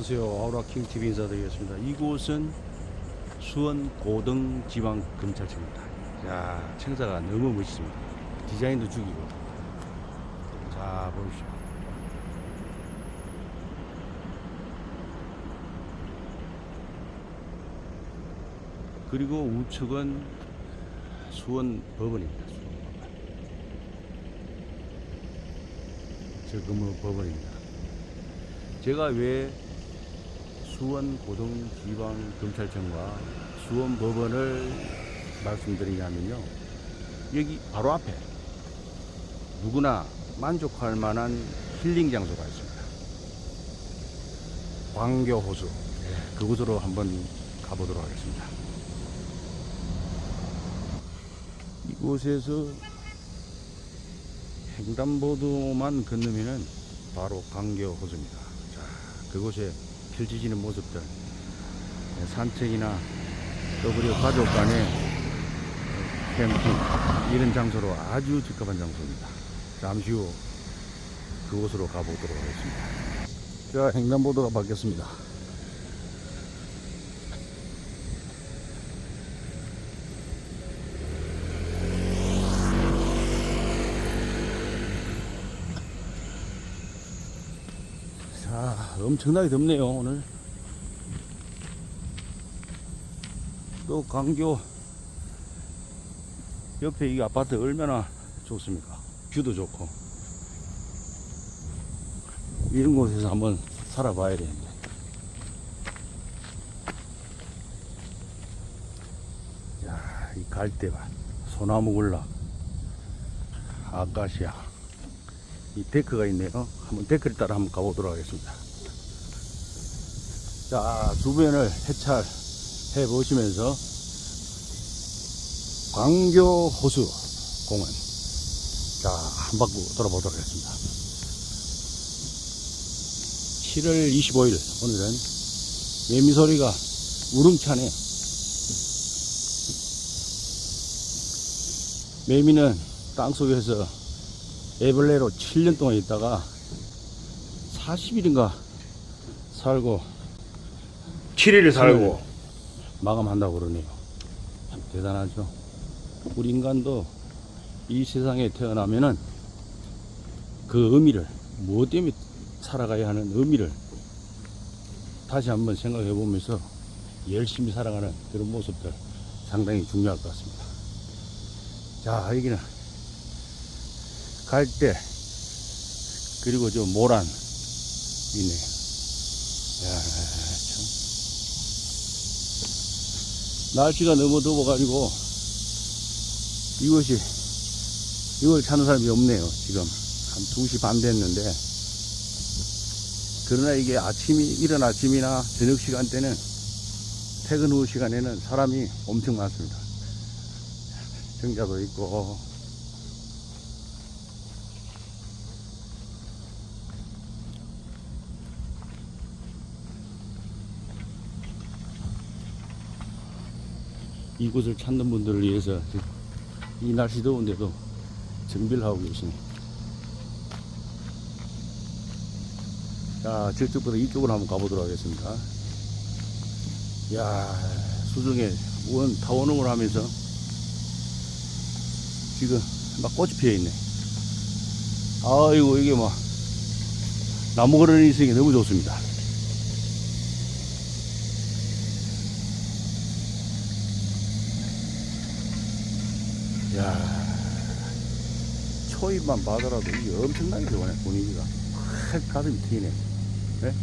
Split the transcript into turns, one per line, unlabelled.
안녕하세요. 아우라킹 TV 인사드리겠습니다. 이곳은 수원 고등 지방 검찰청입니다. 야, 청사가 너무 멋있습니다. 디자인도 죽이고. 자, 보십시오. 그리고 우측은 수원 법원입니다. 수원 법원. 저 건물 법원입니다. 제가 왜 수원 고등지방검찰청과 수원 법원을 말씀드리냐면요. 여기 바로 앞에 누구나 만족할 만한 힐링 장소가 있습니다. 광교 호수. 예, 그곳으로 한번 가보도록 하겠습니다. 이곳에서 횡단보도만 건너면은 바로 광교 호수입니다. 자, 그곳에 펼쳐지는 모습들, 예, 산책이나 또 그리고 가족 간의 캠핑 이런 장소로 아주 적합한 장소입니다. 잠시 후 그곳으로 가보도록 하겠습니다. 자, 횡단보도가 바뀌었습니다. 자, 엄청나게 덥네요, 오늘. 또 강교 옆에 이 아파트 얼마나 좋습니까? 뷰도 좋고. 이런 곳에서 한번 살아봐야 되는데. 야, 이 갈대밭, 소나무 군락, 아카시아. 이 데크가 있네요. 한번 데크를 따라 한번 가보도록 하겠습니다. 자, 주변을 해찰 해 보시면서 광교 호수 공원. 자, 한 바퀴 돌아보도록 하겠습니다. 7월 25일, 오늘은 매미소리가 우렁차네요. 매미는 땅속에서 애벌레로 7년 동안 있다가 40일인가 살고
7일 살고
마감한다고 그러네요. 참 대단하죠. 우리 인간도 이 세상에 태어나면은 그 의미를, 무엇 때문에 살아가야 하는 의미를 다시 한번 생각해 보면서 열심히 살아가는 그런 모습들 상당히 중요할 것 같습니다. 자, 여기는 갈대, 그리고 저 모란 있네요. 야, 참. 날씨가 너무 더워가지고 이것이 이걸 찾는 사람이 없네요 지금. 한 2시 반 됐는데. 그러나 이게 아침이 이른 아침이나 저녁 시간대는 퇴근 후 시간에는 사람이 엄청 많습니다. 정자도 있고 이곳을 찾는 분들을 위해서 이 날씨 더운데도 정비를 하고 계시네. 자, 저쪽부터 이쪽으로 한번 가보도록 하겠습니다. 야 수중에 원 타원음을 하면서 지금 막 꽃이 피어 있네. 아이고, 이게 막 나무 그런이 있으니 너무 좋습니다. 야. 초입만 봐더라도 이게 엄청나게 좋네 분위기가. 확 가슴이 트이네. 네?